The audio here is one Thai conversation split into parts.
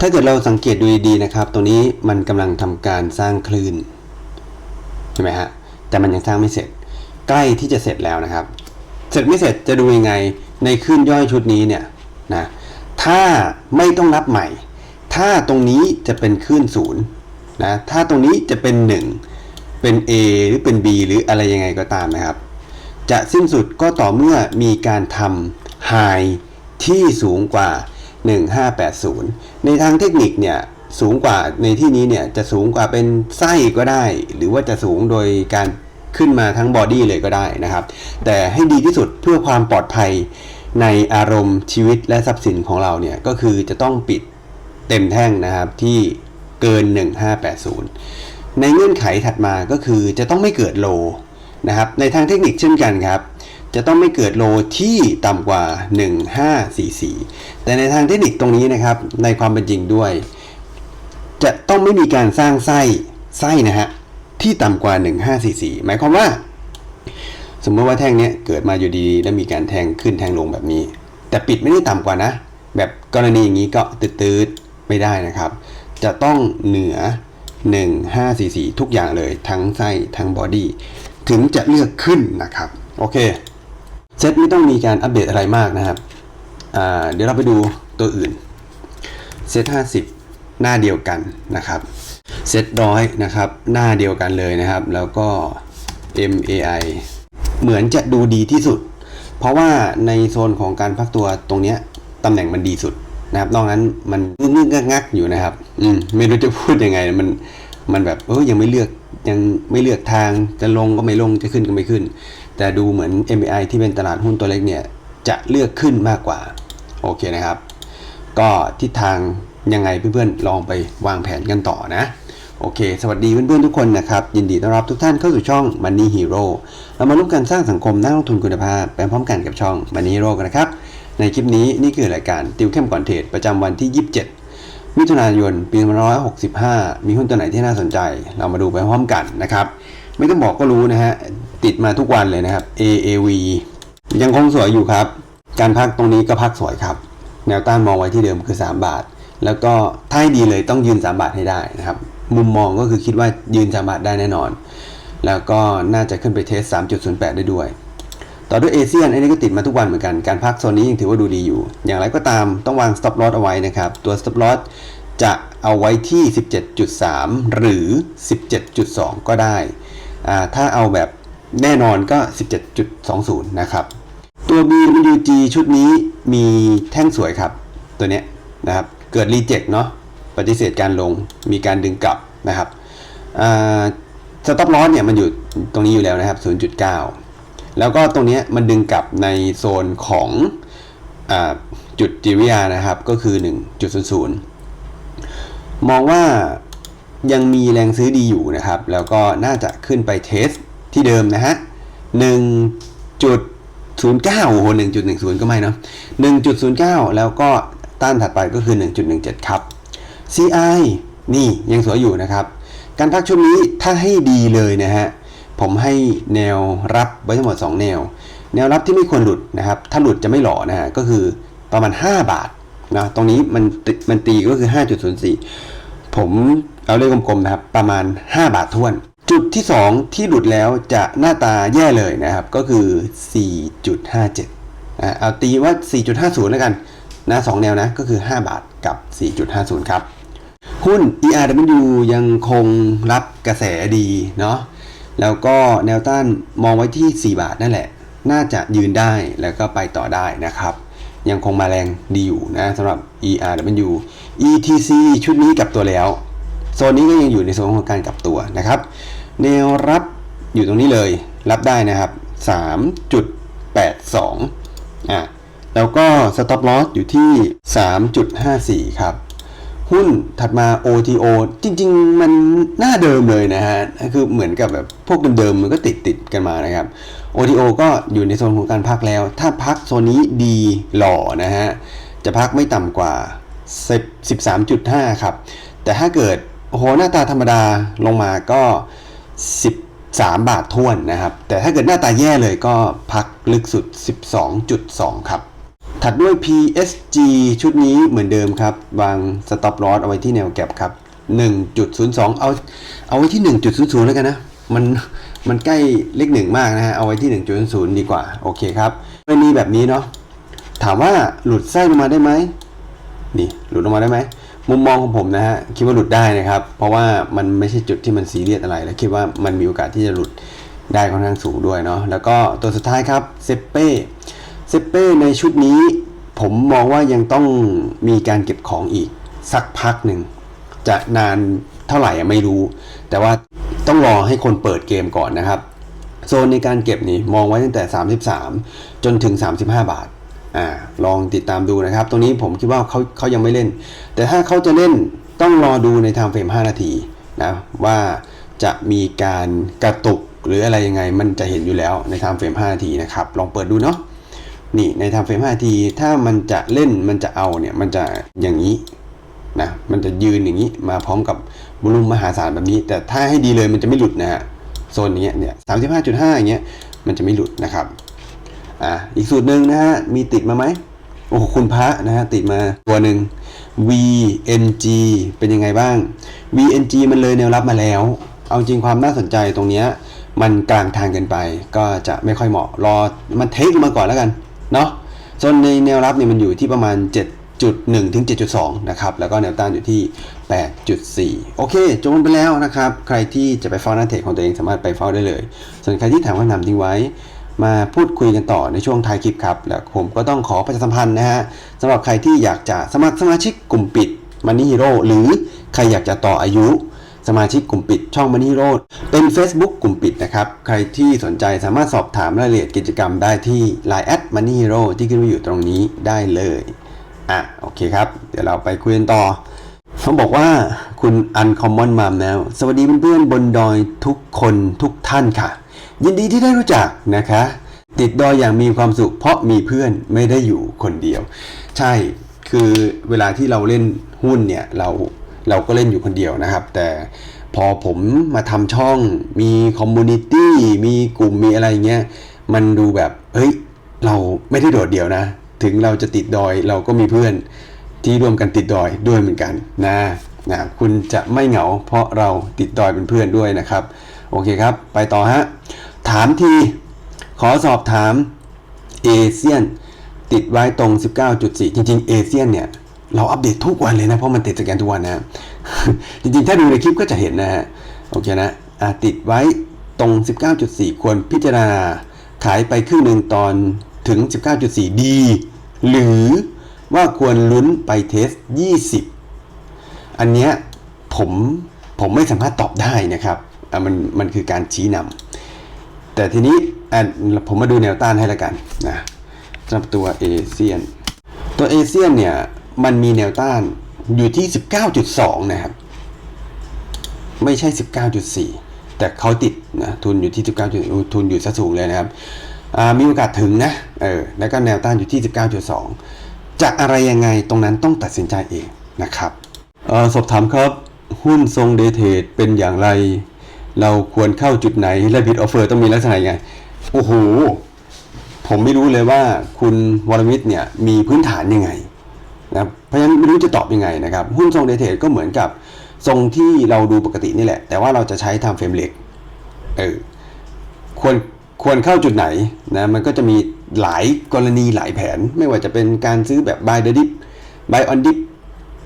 ถ้าเกิดเราสังเกตดูดีๆนะครับตรงนี้มันกำลังทำการสร้างคลื่นใช่ไหมฮะ แต่มันยังสร้างไม่เสร็จ ใกล้ที่จะเสร็จแล้วนะครับ เสร็จไม่เสร็จจะดูยังไง ในคลื่นย่อยชุดนี้เนี่ยนะ ถ้าไม่ต้องนับใหม่ ถ้าตรงนี้จะเป็นคลื่นศูนย์นะ ถ้าตรงนี้จะเป็น 1 เป็น A หรือเป็น B หรืออะไรยังไงก็ตามนะครับ จะสิ้นสุดก็ต่อเมื่อมีการทำ High ที่สูงกว่า 1580 ในทางเทคนิคเนี่ยสูงกว่าในที่นี้เนี่ยจะสูงกว่าเป็นไส้ก็ได้ หรือว่าจะสูงโดยการขึ้นมาทั้งบอดี้เลยก็ได้นะครับ แต่ให้ดีที่สุดเพื่อความปลอดภัยในอารมณ์ชีวิตและทรัพย์สินของเราเนี่ยก็คือจะต้องปิดเต็มแท่งนะครับที่เกิน 1580 ในเงื่อนไขถัดมาก็คือจะต้องไม่เกิดโลนะครับในทางเทคนิคเช่นกันครับ จะต้องไม่เกิดโลที่ต่ำกว่า 1544 แต่ในทางเทคนิคตรงนี้นะครับ ในความเป็นจริงด้วย จะต้องไม่มีการสร้างไส้ไส้นะฮะที่ต่ำกว่า 1544 หมายความว่า สมมติว่าแท่งเนี้ยเกิดมาอยู่ดีแล้วมีการแทงขึ้นแทงลงแบบนี้ แต่ปิดไม่ได้ต่ำกว่านะ แบบกรณีอย่างนี้ก็ตืดๆไม่ได้นะครับ จะต้องเหนือ 1544 ทุกอย่างเลยทั้งไส้ทั้งบอดี้ถึงจะเลือกขึ้นนะครับ โอเค เซตไม่ต้องมีการอัปเดตอะไรมากนะครับ เดี๋ยวเราไปดูตัวอื่น เซต50 หน้าเดียวกันนะครับ เซตร้อยนะครับ หน้าเดียวกันเลยนะครับ แล้วก็ MAI เหมือนจะดูดีที่สุด เพราะว่าในโซนของการพักตัวตรงเนี้ยตำแหน่งมันดีสุดนะครับนอกนั้นมันงึกๆงักอยู่นะครับ อืมไม่รู้จะพูดยังไง มันมันแบบเออยังไม่เลือกยังไม่เลือกทางจะลงก็ไม่ลงจะขึ้นก็ไม่ขึ้น แต่ดูเหมือน MAI ที่เป็นตลาดหุ้นตัวเล็กเนี่ยจะเลือกขึ้นมากกว่า โอเคนะครับ ก็ทิศทางยังไงเพื่อนๆลองไปวางแผนกันต่อนะ โอเค สวัสดีเพื่อนๆทุกคนนะครับ ยินดีต้อนรับทุกท่านเข้าสู่ช่อง Money Hero เรามาร่วมกันสร้างสังคมนักลงทุนคุณภาพไปพร้อมกันกับช่อง Money Hero กันนะครับ ในคลิปนี้นี่คือรายการติวเข้มก่อนเทรดประจำวันที่ 27 มิถุนายนปี2565 มีหุ้นตัวไหนที่น่าสนใจ เรามาดูไปพร้อมกันนะครับ ไม่ต้องบอกก็รู้นะฮะ ติดมาทุกวันเลยนะครับ AAV ยังคงสวยอยู่ครับ การพักตรงนี้ก็พักสวยครับ แนวต้านมองไว้ที่เดิมคือ 3 บาท แล้วก็ถ้าให้ดีเลยต้องยืน 3 บาทให้ได้นะครับ มุมมองก็คือคิดว่ายืน 3 บาทได้แน่นอน แล้วก็น่าจะขึ้นไปเทส 3.08 ได้ด้วย ต่อด้วยเอเชียนอันนี้ก็ติดมาทุกวันเหมือนกัน การพักโซนนี้ยังถือว่าดูดีอยู่ อย่างไรก็ตามต้องวาง stop loss เอาไว้นะครับ ตัว stop loss จะเอาไว้ที่ 17.3 หรือ 17.2 ก็ได้อ่าถ้าเอาแบบ แน่นอนก็ 17.20 นะครับ ตัว BWG ชุดนี้มีแท่งสวยครับ ตัวเนี้ยนะครับ เกิดรีเจ็คเนาะปฏิเสธการลงมีการดึงกลับนะครับสต็อปลอสเนี่ยมันอยู่ตรงนี้อยู่แล้วนะครับ 0.9 แล้วก็ตรงนี้มันดึงกลับในโซนของอจุดจิวิยานะครับ ก็คือ 1.00 มองว่ายังมีแรงซื้อดีอยู่นะครับ แล้วก็น่าจะขึ้นไปเทส ที่เดิมนะฮะ1.09โอ้โห1.10ก็ไม่เนาะ1.09แล้วก็ต้านถัดไปก็คือ1.17ครับ CI นี่ยังสวยอยู่นะครับ การพักช่วงนี้ถ้าให้ดีเลยนะฮะผมให้แนวรับไว้ทั้งหมด 2 แนว แนวรับที่ไม่ควรหลุดนะครับ ถ้าหลุดจะไม่หล่อนะฮะก็คือประมาณ 5 บาทนะตรงนี้มันมันตีก็คือ 5.04 ผมเอาเลขกลมๆนะครับ ประมาณ 5 บาทท้วน จุดที่ 2 ที่หลุดแล้วจะหน้าตาแย่เลยนะครับ ก็คือ 4.57อะเอาตีว่า 4.50 แล้วกันนะสองแนวนะก็คือ 5 บาทกับ 4.50 ครับ หุ้น ERW ยังคงรับกระแสดีเนาะแล้วก็แนวต้านมองไว้ที่ 4 บาทนั่นแหละ น่าจะยืนได้แล้วก็ไปต่อได้นะครับ ยังคงมาแรงดีอยู่นะสำหรับ ERW ETC ชุดนี้กลับตัวแล้ว โซนนี้ก็ยังอยู่ในโซนของการกลับตัวนะครับ แนวรับอยู่ตรงนี้เลย รับได้นะครับ 3.82 อะ แล้วก็ stop loss อยู่ที่ 3.54 ครับ หุ้นถัดมา OTO จริง ๆ มันหน้าเดิมเลยนะฮะ คือเหมือนกับแบบพวกเดิมๆ มันก็ติดติดกันมานะครับ OTO ก็อยู่ในโซนของการพักแล้ว ถ้าพักโซนนี้ดีหล่อนะฮะ จะพักไม่ต่ำกว่า 10 13.5 ครับ แต่ถ้าเกิด โอ้โหหน้าตาธรรมดาลงมาก็ 13 บาททวนนะครับ แต่ถ้าเกิดหน้าตาแย่เลยก็พักลึกสุด 12.2 ครับ ถัดด้วย PSG ชุดนี้เหมือนเดิมครับ วาง stop loss เอาไว้ที่แนวแก็บครับ 1.02 เอาเอาไว้ที่ 1.00 แล้วกันนะ มันมันใกล้เลขหนึ่งมากนะฮะ เอาไว้ที่ 1.00 ดีกว่า โอเคครับไม่มีแบบนี้เนาะถามว่าหลุดไส้ลงมาได้ไหมนี่หลุดลงมาได้ไหม มุมมองของผมนะฮะคิดว่าหลุดได้นะครับ เพราะว่ามันไม่ใช่จุดที่มันซีเรียสอะไร และคิดว่ามันมีโอกาสที่จะหลุดได้ค่อนข้างสูงด้วยเนาะแล้วก็ตัวสุดท้ายครับเซเป้เซเป้ในชุดนี้ผมมองว่ายังต้องมีการเก็บของอีกสักพักหนึ่ง จะนานเท่าไหร่ไม่รู้ แต่ว่าต้องรอให้คนเปิดเกมก่อนนะครับ โซนในการเก็บนี่มองไว้ตั้งแต่ 33 จนถึง 35 บาทอ่า ลองติดตามดูนะครับ ตรงนี้ผมคิดว่าเขาเขายังไม่เล่น แต่ถ้าเขาจะเล่นต้องรอดูในทม์เฟรม 5 นาทีนะว่าจะมีการกระตุกหรืออะไรยังไงมันจะเห็นอยู่แล้วในทม์เฟรม 5 นาทีนะครับ ลองเปิดดูเนาะนี่ในทม์เฟรม 5 นาทีถ้ามันจะเล่นมันจะเอาเนี่ยมันจะอย่างนี้นะมันจะยืนอย่างนี้มาพร้อมกับบุลุมมหาศาลแบบนี้ แต่ถ้าให้ดีเลยมันจะไม่หลุดนะฮะโซนนี้เนี่ยสามสิบห้าจุดห้าอย่างเงี้ยมันจะไม่หลุดนะครับอ่าอีกสูตรหนึ่งนะฮะมีติดมาไหม โอ้คุณพระนะฮะติดมาตัวหนึ่ง VNG เป็นยังไงบ้าง VNG มันเลยแนวรับมาแล้ว เอาจริงความน่าสนใจตรงเนี้ยมันกลางทางเกินไป ก็จะไม่ค่อยเหมาะรอมันเทคมาก่อนแล้วกันเนาะส่วนในแนวรับเนี่ยมันอยู่ที่ประมาณ 7.1 ถึง 7.2 นะครับ แล้วก็แนวต้านอยู่ที่ 8.4 โอเค จบลงไปแล้วนะครับ ใครที่จะไปเฝ้าหน้าเทคของตัวเองสามารถไปเฝ้าได้เลย ส่วนใครที่ถามคำถามทิ้งไว้ มาพูดคุยกันต่อในช่วงท้ายคลิปครับ แล้วผมก็ต้องขอประชาสัมพันธ์นะฮะสำหรับใครที่อยากจะสมัครสมาชิกกลุ่มปิด Money Hero หรือใครอยากจะต่ออายุสมาชิกกลุ่มปิดช่อง Money Hero เป็น Facebook กลุ่มปิดนะครับ ใครที่สนใจสามารถสอบถามรายละเอียดกิจกรรมได้ที่ Line at Money Hero ที่ขึ้นอยู่ตรงนี้ได้เลยอะโอเคครับ เดี๋ยวเราไปคุยกันต่อเขาบอกว่าคุณ Uncommon Mom แล้ว สวัสดีเพื่อนๆบนดอยทุกคนทุกท่านค่ะ ยินดีที่ได้รู้จักนะคะ ติดดอยอย่างมีความสุข เพราะมีเพื่อนไม่ได้อยู่คนเดียว ใช่คือเวลาที่เราเล่นหุ้นเนี่ยเราเราก็เล่นอยู่คนเดียวนะครับ แต่พอผมมาทำช่องมีคอมมูนิตี้มีกลุ่มมีอะไรเงี้ยมันดูแบบเฮ้ยเราไม่ได้โดดเดี่ยวนะ ถึงเราจะติดดอยเราก็มีเพื่อนที่ร่วมกันติดดอยด้วยเหมือนกันนะนะคุณจะไม่เหงาเพราะเราติดดอยเป็นเพื่อนด้วยนะครับ โอเคครับ ไปต่อฮะ ถามที ขอสอบถามเอเชียนติดไว้ตรง 19.4 จริงๆเอเชียนเนี่ย เราอัปเดตทุกวันเลยนะ เพราะมันติดสแกนทุกวันนะ จริงๆ ถ้าดูในคลิปก็จะเห็นนะฮะ โอเคนะติดไว้ตรง 19.4 ควรพิจารณา ขายไปครึ่งหนึ่งตอนถึง 19.4 ดี หรือว่าควรลุ้นไปเทส 20 อันเนี้ยผมผมไม่สามารถตอบได้นะครับ มันมันคือการชี้นำ แต่ทีนี้อะผมมาดูแนวต้านให้ละกันนะสำหรับตัวเอเชียน ตัวเอเชียนเนี่ย มันมีแนวต้านอยู่ที่ 19.2 นะครับ ไม่ใช่ 19.4 แต่เขาติดนะทุนอยู่ที่ 19. ทุนอยู่ซะสูงเลยนะครับมีโอกาสถึงนะเออแล้วก็แนวต้านอยู่ที่ 19.2 จะอะไรยังไงตรงนั้นต้องตัดสินใจเองนะครับออสอบถามครับ หุ้นทรงเดเทดเป็นอย่างไร เราควรเข้าจุดไหนและบิดออฟเฟอร์ต้องมีลักษณะยังไง โอ้โห ผมไม่รู้เลยว่าคุณวรมิตรเนี่ยมีพื้นฐานยังไงนะครับเพราะฉะนั้นไม่รู้จะตอบยังไงนะครับ หุ้นทรงเดทเทดก็เหมือนกับทรงที่เราดูปกตินี่แหละ แต่ว่าเราจะใช้ทำเฟรมเล็กเออควรควรเข้าจุดไหนนะมันก็จะมีหลายกรณีหลายแผน ไม่ว่าจะเป็นการซื้อแบบ buy the dip buy on dip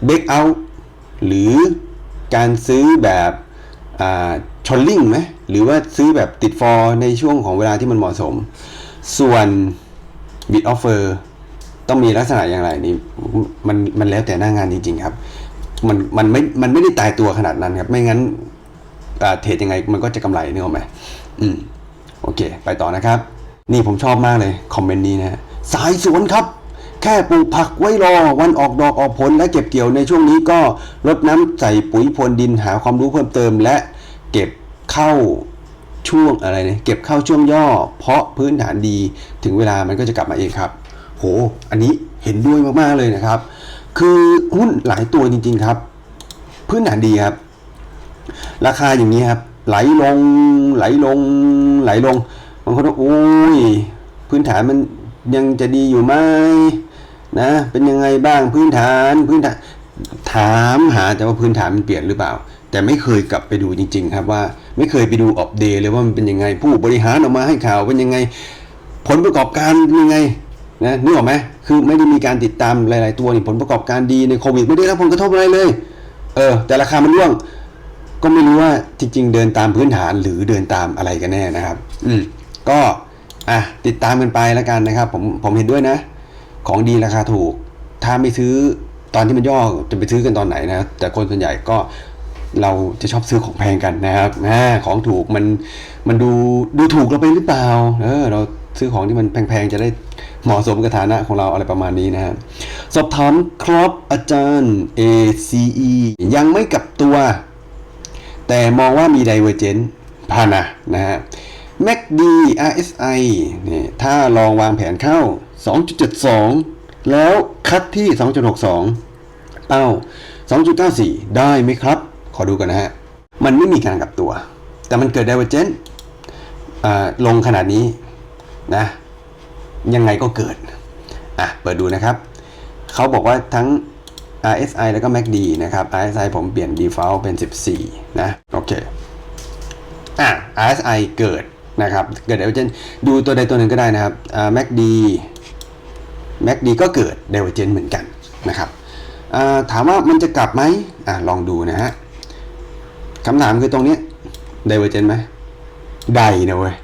break out หรือการซื้อแบบ ชอลลิงไหมหรือว่าซื้อแบบติดฟอร์ในช่วงของเวลาที่มันเหมาะสม ส่วน bid offer ต้องมีลักษณะอย่างไรนี่มันมันแล้วแต่หน้างานจริง ๆ ครับ มันมันไม่มันไม่ได้ตายตัวขนาดนั้นครับ ไม่งั้นเทรดยังไงมันก็จะกำไรนึกออกไหมอืมโอเค ไปต่อนะครับ นี่ผมชอบมากเลย คอมเมนต์นี้นะสายสวนครับ แค่ปลูกผักไว้รอวันออกดอกออกผลและเก็บเกี่ยวในช่วงนี้ก็รดน้ำใส่ปุ๋ยพรวนดินหาความรู้เพิ่มเติม และ เก็บเข้าช่วงอะไรเนี่ยเก็บเข้าช่วงย่อ เพราะพื้นฐานดีถึงเวลามันก็จะกลับมาเองครับ โห อันนี้เห็นด้วยมากๆเลยนะครับ คือหุ้นหลายตัวจริง ๆครับ พื้นฐานดีครับ ราคาอย่างนี้ครับ ไหลลงไหลลง ไหลลงบางคนว่าโอ้ยพื้นฐานมันยังจะดีอยู่ไหมนะเป็นยังไงบ้างพื้นฐานพื้นฐานถามหาแต่ว่าพื้นฐานมันเปลี่ยนหรือเปล่า แต่ไม่เคยกลับไปดูจริง ๆ ครับว่าไม่เคยไปดูออฟเดย์เลยว่ามันเป็นยังไง ผู้บริหารออกมาให้ข่าวเป็นยังไง ผลประกอบการเป็นยังไงนะนึกออกไหมคือไม่ได้มีการติดตามหลาย ๆ ตัวนี่ผลประกอบการดีในโควิดไม่ได้รับผลกระทบอะไรเลย เออ แต่ราคามันร่วง ก็ไม่รู้ว่าจริง ๆ เดินตามพื้นฐานหรือเดินตามอะไรกันแน่นะครับ อืมก็อะติดตามกันไปแล้วกันนะครับ ผมผมเห็นด้วยนะ ของดีราคาถูก ถ้าไม่ซื้อตอนที่มันย่อจะไปซื้อกันตอนไหนนะ แต่คนส่วนใหญ่ก็ เราจะชอบซื้อของแพงกันนะครับอ่าของถูกมันมันดูดูถูกเราไปหรือเปล่า เออ เราซื้อของที่มันแพงๆจะได้เหมาะสมกับฐานะของเราอะไรประมาณนี้นะครับสอบถามครับอาจารย์ ACE ยังไม่กลับตัว แต่มองว่ามี Divergent พานะนะฮะ MACD RSI นี่ถ้าลองวางแผนเข้า 2.72 แล้วคัดที่ 2.62 เป้า 2.94 ได้ไหมครับ ขอดูกันนะฮะ มันไม่มีการกลับตัว แต่มันเกิด Divergent อ่าลงขนาดนี้นะ ยังไงก็เกิด อะ เปิดดูนะครับ เขาบอกว่าทั้ง RSI แล้วก็ MACD นะครับ RSI ผมเปลี่ยน default เป็น 14 นะ โอเค อะ RSI เกิดนะครับ เกิด divergent ดูตัวใดตัวหนึ่งก็ได้นะครับอ่า MACD MACD ก็เกิด divergent เหมือนกันนะครับอ่าถามว่ามันจะกลับไหมอะลองดูนะฮะ คำถามคือตรงเนี้ย divergent ไหมได้นะเว้ย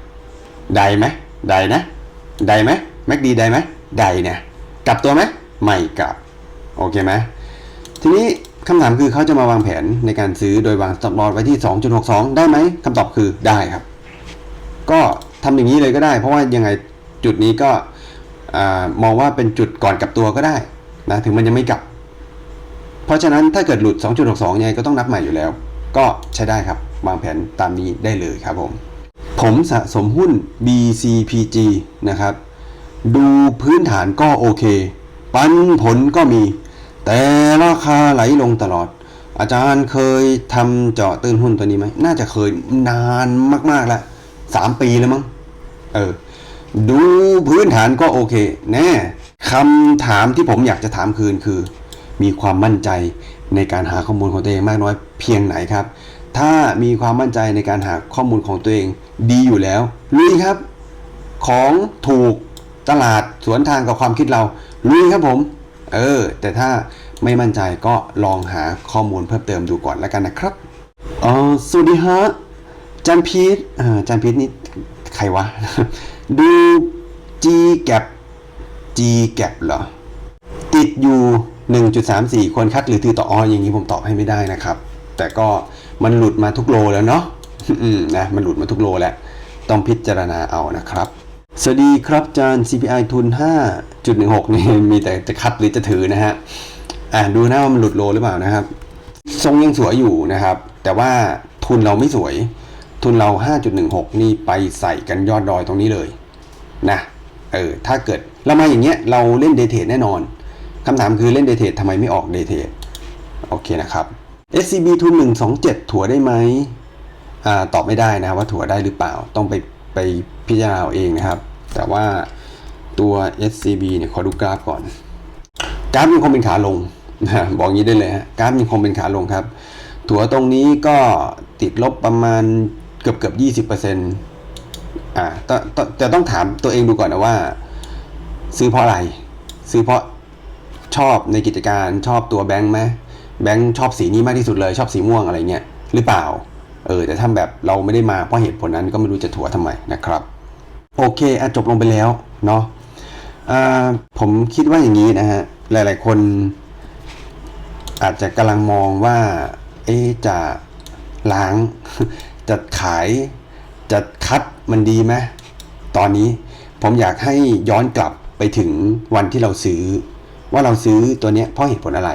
ได้ไหมได้นะได้ไหม MACD ได้ไหมได้เนี่ยกลับตัวไหมไม่กลับ โอเคไหมทีนี้คำถามคือเขาจะมาวางแผนในการซื้อโดยวาง stop loss ไว้ที่ 2.62 ได้ไหมคำตอบคือได้ครับ ก็ทำอย่างนี้เลยก็ได้ เพราะว่ายังไงจุดนี้ก็อมองว่าเป็นจุดก่อนกลับตัวก็ได้นะถึงมันยังไม่กลับ เพราะฉะนั้นถ้าเกิดหลุด 2.62ยังไงก็ต้องนับใหม่อยู่แล้ว ก็ใช้ได้ครับวางแผนตามนี้ได้เลยครับผม ผมสะสมหุ้น BCPG นะครับ ดูพื้นฐานก็โอเค ปันผลก็มี แต่ราคาไหลลงตลอด อาจารย์เคยทำเจาะตื้นหุ้นตัวนี้ไหม น่าจะเคยนานมากๆแล้วสามปีแล้วมั้ง เออ ดูพื้นฐานก็โอเค แน่คำถามที่ผมอยากจะถามคืนคือ มีความมั่นใจ ในการหาข้อมูลของตัวเองมากน้อยเพียงไหนครับ ถ้ามีความมั่นใจในการหาข้อมูลของตัวเองดีอยู่แล้วลุยครับ ของถูกตลาดสวนทางกับความคิดเราลุยครับผม เออ แต่ถ้าไม่มั่นใจก็ลองหาข้อมูลเพิ่มเติมดูก่อนแล้วกันนะครับอ๋อสวัสดีฮะจันพีทอ่าจันพีทนี่ใครวะ ดู G gap G gap เหรอ ติดอยู่ 1.34 ควรคัดหรือถือต่ออออย่างนี้ผมตอบให้ไม่ได้นะครับ แต่ก็มันหลุดมาทุกโลแล้วเนาะนะมันหลุดมาทุกโลแล้ว ต้องพิจารณาเอานะครับ สวัสดีครับจารย์ CPI ทุน 5.16 นี่มีแต่จะคัดหรือจะถือนะฮะอ่าดูนะว่ามันหลุดโลหรือเปล่านะครับ ทรงยังสวยอยู่นะครับ แต่ว่าทุนเราไม่สวย ทุนเรา 5.16 นี่ไปใส่กันยอดดอยตรงนี้เลยนะเออถ้าเกิดเรามาอย่างเงี้ยเราเล่นเดทเทรดแน่นอน คำถามคือเล่นเดทเทดทำไมไม่ออกเดทเทดโอเคนะครับ SCB ทุน127 ถัวได้ไหมอ่าตอบไม่ได้นะว่าถัวได้หรือเปล่าต้องไปไปพิจารณาเองนะครับ แต่ว่าตัว SCB เนี่ยขอดูกราฟก่อนกราฟยังคงเป็นขาลงนะบอกงี้ได้เลยฮะกราฟยังคงเป็นขาลงครับ ถัวตรงนี้ก็ติดลบประมาณเกือบเกือบยี่สิบเปอร์เซ็นต์อ่าแต่แต่แต่ต้องถามตัวเองดูก่อนนะว่า ซื้อเพราะอะไร ซื้อเพราะ ชอบในกิจการชอบตัวแบงค์ไหมแบงค์ชอบสีนี้มากที่สุดเลยชอบสีม่วงอะไรเงี้ยหรือเปล่า เออแต่ถ้าแบบเราไม่ได้มาเพราะเหตุผลนั้นก็ไม่รู้จะถัวทำไมนะครับ โอเคอจบลงไปแล้วเนาะผมคิดว่าอย่างนี้นะฮะหลาย ๆ คน อาจจะกำลังมองว่า เอ๊จะล้างจะขายจะคัดมันดีไหมตอนนี้ผมอยากให้ย้อนกลับไปถึงวันที่เราซื้อ ว่าเราซื้อตัวเนี้ยเพราะเหตุผลอะไร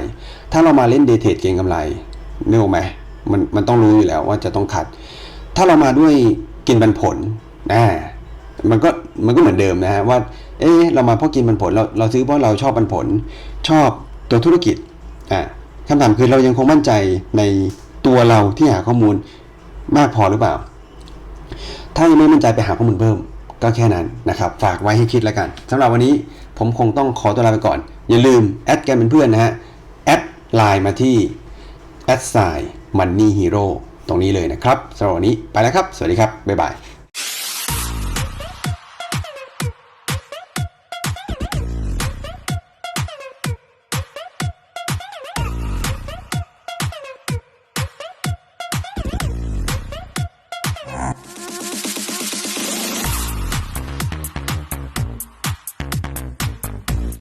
ถ้าเรามาเล่นเดทเทรดเก็งกำไรนึกออกไหมมันมันต้องรู้อยู่แล้วว่าจะต้องคัด ถ้าเรามาด้วยกินปันผลอ่ามันก็มันก็เหมือนเดิมนะฮะว่า เอ๊เรามาเพราะกินปันผลเราเราซื้อเพราะเราชอบปันผล ชอบตัวธุรกิจอ่าคำถามคือเรายังคงมั่นใจในตัวเราที่หาข้อมูลมากพอหรือเปล่า ถ้ายังไม่มั่นใจไปหาข้อมูลเพิ่ม ก็แค่นั้นนะครับ ฝากไว้ให้คิดแล้วกันสำหรับวันนี้ผมคงต้องขอตัวลาไปก่อน อย่าลืมแอดกันเป็นเพื่อนนะฮะ แอดไลน์มาที่แอดไซน์มันนี่ฮีโร่ตรงนี้เลยนะครับสำหรับวันนี้ไปแล้วครับ สวัสดีครับ บ๊ายบาย